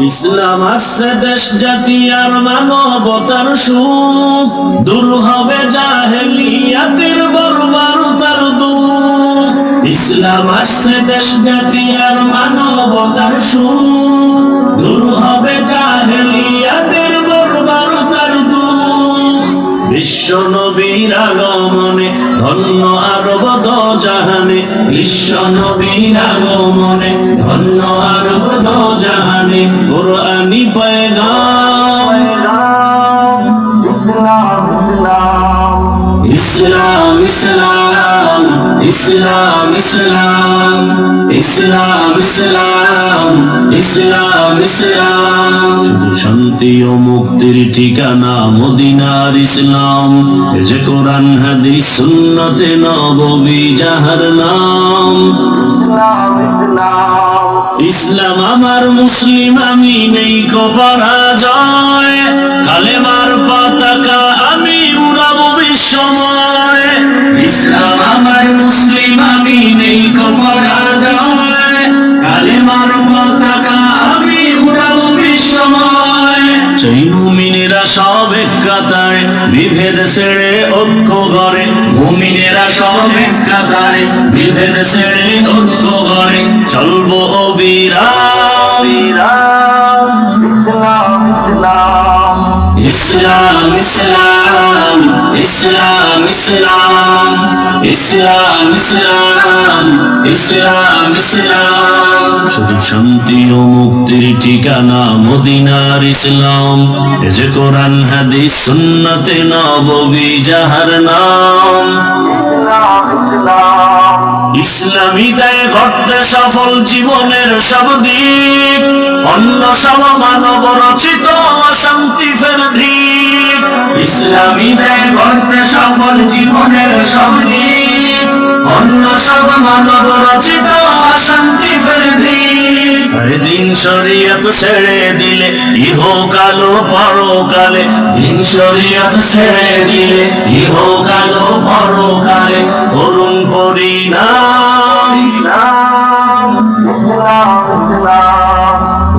ইসলাম আসছে দেশ জাতি আর মানবতার সুখ। দূর হবে জাহেলিয়াতের বর্বরতার দুঃখ। ইসলাম আসছে দেশ জাতি আর মানবতার সুখ। দূর হবে জাহেলিয়াতের বিশ্ব নবীর আগমনে ধন্য আরব জাহানে বিশ্ব নবীর আগমনে ধন্য আরব জাহানে কোরআনি পয়গাম। ইসলাম ইসলাম। ইসলাম ইসলাম ইসলাম ইসলাম ইসলাম ইসলাম। শান্তি ও মুক্তির ঠিকানা মদিনার ইসলাম। যে কোরআন, হাদিস, সুন্নতে নববী, যাহার নাম। ইসলাম আমার মুসলিম, আমি নেই কো পরাজয়। কালেমার পতাকা বিভেদ ছেড়ে ঐক্য গড়ে মুমিনেরা সব এক কাতারে বিভেদ ছেড়ে ঐক্য গড়ে চলবো অবিরাম। ইসলাম ইসলাম ইসলাম ইসলাম। ইসলাম ইসলাম ইসলাম ইসলাম। শুধু শান্তি ও মুক্তির ঠিকানা মদিনার ইসলাম। এ যে কোরআন, হাদিস, সুন্নতে নববী, যাহার নাম। ইসলামী দেয় ঘটতে সফল জীবনের সব দিক। অন্য সব মানব রচিত অশান্তি ফের ধিক। ইসলামী দেয় ঘটতে সফল জীবনের সব দিক। অন্য সব মানব রচিত ধিক দিন। শরিয়ত ছেড়ে দিলে পরকালে। দিন শরিয়ত ছেড়ে দিলে ইহকালো পরকালে। করুণ পরিণাম।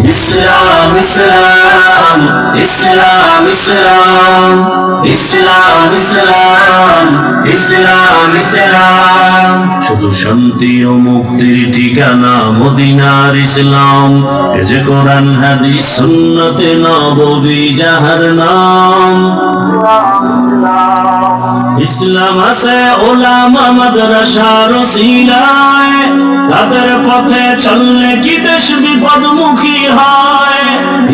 ইসলাম ইসলাম। ইসলাম ইসলাম ইসলাম ইসলাম ইসলাম ইসলাম শুধু শান্তি ও মুক্তির ঠিকানা মদিনার ইসলাম। এ যে কোরআন, হাদিস, সুন্নতে নববী যাহার নাম। ইসলাম আছে ওলামা মাদ্রাসা রসিলায় তাদের পথে চললে কি দেশ বিপদমুখী হয়?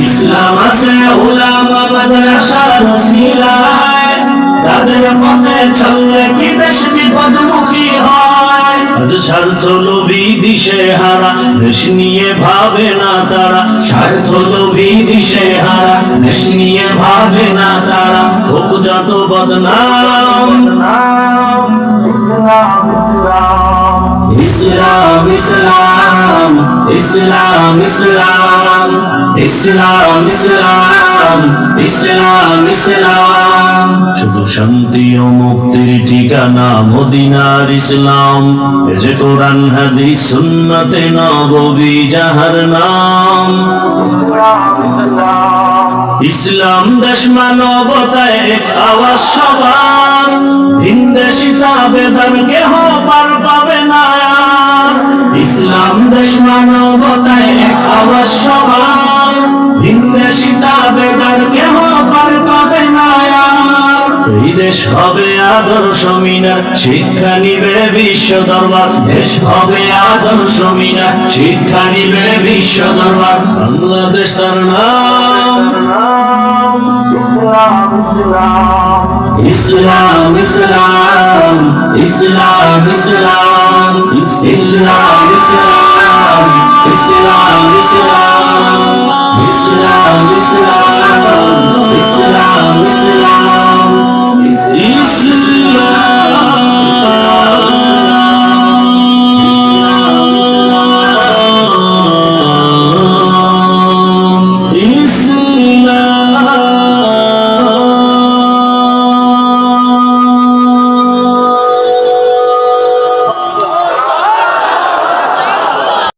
ইসলাম আছে ওলামা মাদ্রাসা রসিলায় তাদের পথে চললে কি দেশ বিপদমুখী হয়? স্বার্থ লোভী দিশে হারা, দেশ নিয়ে ভাবে না তারা। স্বার্থ লোভী দিশে হারা দেশ নিয়ে ভাবে না তারা, হোক যত বদনাম। ইসলাম ইসলাম ইসলাম ইসলাম ইসলাম ইসলাম ইসলাম ইসলাম। শুধু শান্তি ও মুক্তির ঠিকানা মদিনার ইসলাম। এ যে কোরআন, হাদিস, সুন্নতে নববী যাহার নাম। ইসলাম। দেশ মানবতায় এক আওয়াজ সবার। হিন্দেশি বেদন, কেহ পার পাবে না। ইসলাম দেশ মানবতায় এক আওয়াজ সবার। হিন্দেশি বেদন, কেহ পার পাবে না। আর। এই দেশ হবে আদর্শ মিনার শিক্ষা নিবে বিশ্ব দরবার দেশ হবে আদর্শ মিনার শিক্ষা নিবে বিশ্ব দরবার বাংলাদেশ তার নাম ইসলাম ইসলাম ইসলাম ইসলাম ইসলাম ইসলাম ইসলাম ইসলাম ইসলাম ইসলাম ইসলাম ইসলাম